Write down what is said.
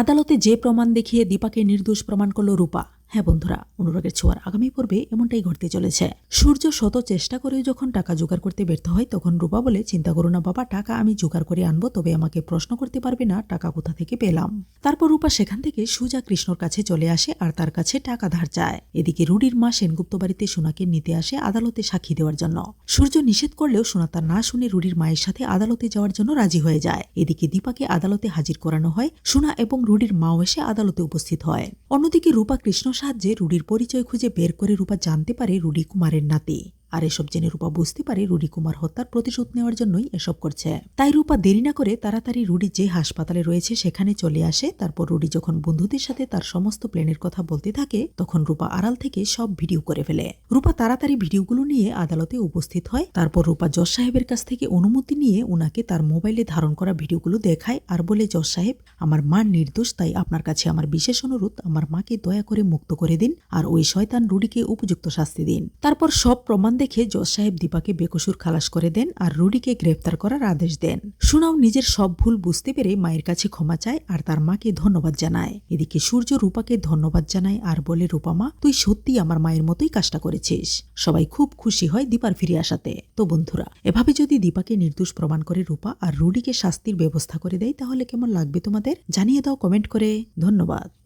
আদালতে যে প্রমাণ দেখিয়ে দীপাকে নির্দোষ প্রমাণ করল রূপা। হ্যাঁ বন্ধুরা, অনুরাগের ছোঁয়ার আগামী পর্বে এমনটাই ঘটতে চলেছে। সূর্য শত চেষ্টা করেও যখন টাকা জোগাড় করতে ব্যর্থ হয়, তখন রূপা বলে, চিন্তা করো না বাবা, টাকা আমি জোগাড় করে আনব, তবে আমাকে প্রশ্ন করতে পারবে না, টাকা কোথা থেকে পেলাম? তারপর রূপা সেখান থেকে সুজা কৃষ্ণর কাছে চলে আসে আর তার কাছে টাকা ধার চায়। এদিকে রুডির মা সেনগুপ্ত বাড়িতে সোনাকে নিতে আসে আদালতে সাক্ষী দেওয়ার জন্য। সূর্য নিষেধ করলেও সোনা তার না শুনে রুডির মায়ের সাথে আদালতে যাওয়ার জন্য রাজি হয়ে যায়। এদিকে দীপাকে আদালতে হাজির করানো হয়, সোনা এবং রুডির মাও এসে আদালতে উপস্থিত হয়। অন্যদিকে রূপা কৃষ্ণ সাহায্যে রুডির পরিচয় খুঁজে বের করে রূপা জানতে পারে রুডি কুমারের নাতি। আর এসব জেনে রূপা বুঝতে পারে রুডি কুমার হত্যার প্রতিশোধ নেওয়ার জন্যই এসব করছে। তাই রূপা দেরি না করে তাড়াতাড়ি রুডি যে হাসপাতালে রয়েছে সেখানে চলে আসে। তারপর রুডি যখন বন্ধুদের সাথে তার সমস্ত প্ল্যানের কথা বলতে থাকে, তখন রূপা আড়াল থেকে সব ভিডিও করে ফেলে। রূপা তাড়াতাড়ি ভিডিওগুলো নিয়ে আদালতে উপস্থিত হয়। তারপর রূপা জজ সাহেবের কাছ থেকে অনুমতি নিয়ে ওনাকে তার মোবাইলে ধারণ করা ভিডিওগুলো দেখায় আর বলে, জজ সাহেব, আমার মা নির্দোষ, তাই আপনার কাছে আমার বিশেষ অনুরোধ, আমার মাকে দয়া করে মুক্ত করে দিন আর ওই শয়তান রুডিকে উপযুক্ত শাস্তি দিন। তারপর সব প্রমাণ দেখে জজ সাহেব দীপাকে বেকসুর খালাস করে দেন আর রুডিকে গ্রেফতার করার আদেশ দেন। সুনাও নিজের সব ভুল বুঝতে পেরে মায়ের কাছে ক্ষমা চায় আর তার মাকে ধন্যবাদ জানায়। এদিকে সূর্য রূপাকে ধন্যবাদ জানায় আর বলে রূপামা তুই সত্যি আমার মায়ের মতোই কাজটা করেছিস। সবাই খুব খুশি হয় দীপার ফিরে আসাতে। তো বন্ধুরা, এভাবে যদি দীপাকে নির্দোষ প্রমাণ করে রূপা আর রুডিকে শাস্তির ব্যবস্থা করে দেয়, তাহলে কেমন লাগবে তোমাদের? জানিয়ে দাও কমেন্ট করে। ধন্যবাদ।